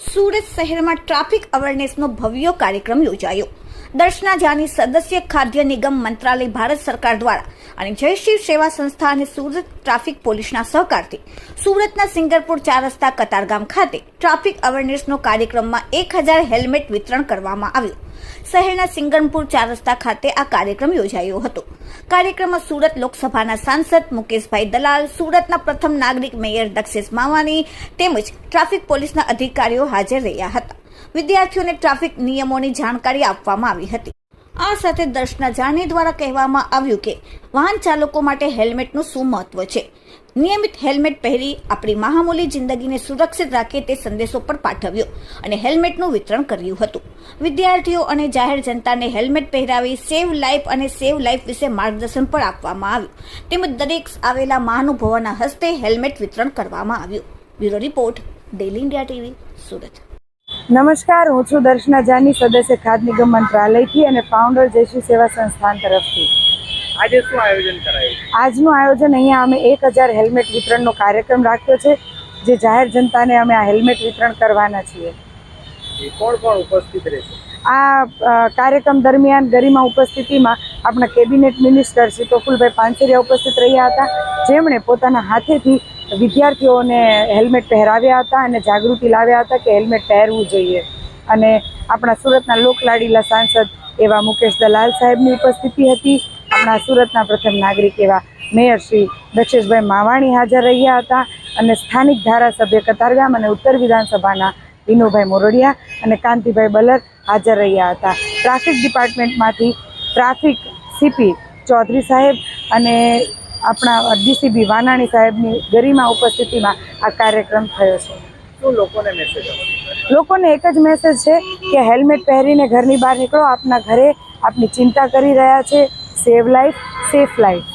સુરત શહેરમાં ટ્રાફિક અવેરનેસનો ભવ્ય કાર્યક્રમ યોજાયો. દર્શના જાની સદસ્ય ખાદ્ય નિગમ મંત્રાલય ભારત સરકાર દ્વારા અને જય શિવ સેવા સંસ્થા અને સુરત ટ્રાફિક પોલીસના સહકારથી સુરતના સિંગરપુર ચાર રસ્તા કતારગામ ખાતે ટ્રાફિક અવેરનેસનો કાર્યક્રમમાં એક હજાર હેલ્મેટ વિતરણ કરવામાં આવ્યું. શહેરના સિંગરપુર ચાર રસ્તા ખાતે આ કાર્યક્રમ યોજાયો હતો. કાર્યક્રમમાં સુરત લોકસભાના સાંસદ મુકેશભાઈ દલાલ, સુરતના પ્રથમ નાગરિક મેયર દક્ષેશ માવાની તેમજ ટ્રાફિક પોલીસના અધિકારીઓ હાજર રહ્યા હતા. વિદ્યાર્થીઓને ટ્રાફિક નિયમોની જાણકારી આપવામાં આવી હતી. આ સાથે દર્શના જાની દ્વારા કહેવામાં આવ્યું કે, વાહન ચાલકો માટે હેલ્મેટનું શું મહત્વ છે. નિયમિત હેલ્મેટ પહેરી આપણી મહામૂલી જિંદગીને સુરક્ષિત રાખે તે સંદેશો પર પાઠવ્યો અને હેલ્મેટનું વિતરણ કર્યું હતું. વિદ્યાર્થીઓ અને જાહેર જનતાને હેલ્મેટ પહેરાવી સેવ લાઈફ અને સેવ લાઈફ વિશે માર્ગદર્શન પણ આપવામાં આવ્યું. તેમજ દરેક આવેલા મહાનુભાવોના હસ્તે હેલ્મેટ વિતરણ કરવામાં આવ્યું. Bureau report daily India TV Surat. નમસ્કાર હું છું દર્શના જાની સદસ્ય ખાદ નિગમ મંત્રાલયથી અને ફાઉન્ડર જયશ્રી સેવા સંસ્થાન તરફથી. આજે શું આયોજન કરાયું? આજનું આયોજન અહીંયા અમે એક હજાર હેલ્મેટ વિતરણનો કાર્યક્રમ રાખ્યો છે જે જાહેર જનતાને અમે આ હેલ્મેટ વિતરણ કરવાના છીએ. કોણ કોણ ઉપસ્થિત રહેશે આ કાર્યક્રમ દરમિયાન ગરિમા ઉપસ્થિતિમાં આપણા કેબિનેટ મિનિસ્ટર શ્રી પ્રફુલભાઈ પાંચરિયા ઉપસ્થિત રહ્યા હતા. જેમણે પોતાના હાથેથી વિદ્યાર્થીઓને હેલ્મેટ પહેરાવ્યા હતા અને જાગૃતિ લાવ્યા હતા કે હેલ્મેટ પહેરવું જોઈએ. અને આપણા સુરતના લોકલાડીલા સાંસદ એવા મુકેશ દલાલ સાહેબની ઉપસ્થિતિ હતી. આપણા સુરતના પ્રથમ નાગરિક એવા મેયર શ્રી દક્ષેશભાઈ માવાણી હાજર રહ્યા હતા. અને સ્થાનિક ધારાસભ્ય કતારગામ અને ઉત્તર વિધાનસભાના વિનુભાઈ મોરડિયા અને કાંતિભાઈ બલર હાજર રહ્યા હતા. ટ્રાફિક ડિપાર્ટમેન્ટમાંથી ટ્રાફિક સીપી ચૌધરી સાહેબ અને આપણા ડીસીબી વાનાણી સાહેબની ગરિમા ઉપસ્થિતિમાં આ કાર્યક્રમ થયો છે. લોકોને મેસેજ લોકોને એક જ મેસેજ છે કે હેલ્મેટ પહેરીને ઘરની બહાર નીકળો. આપના ઘરે આપની ચિંતા કરી રહ્યા છે. Save life safe life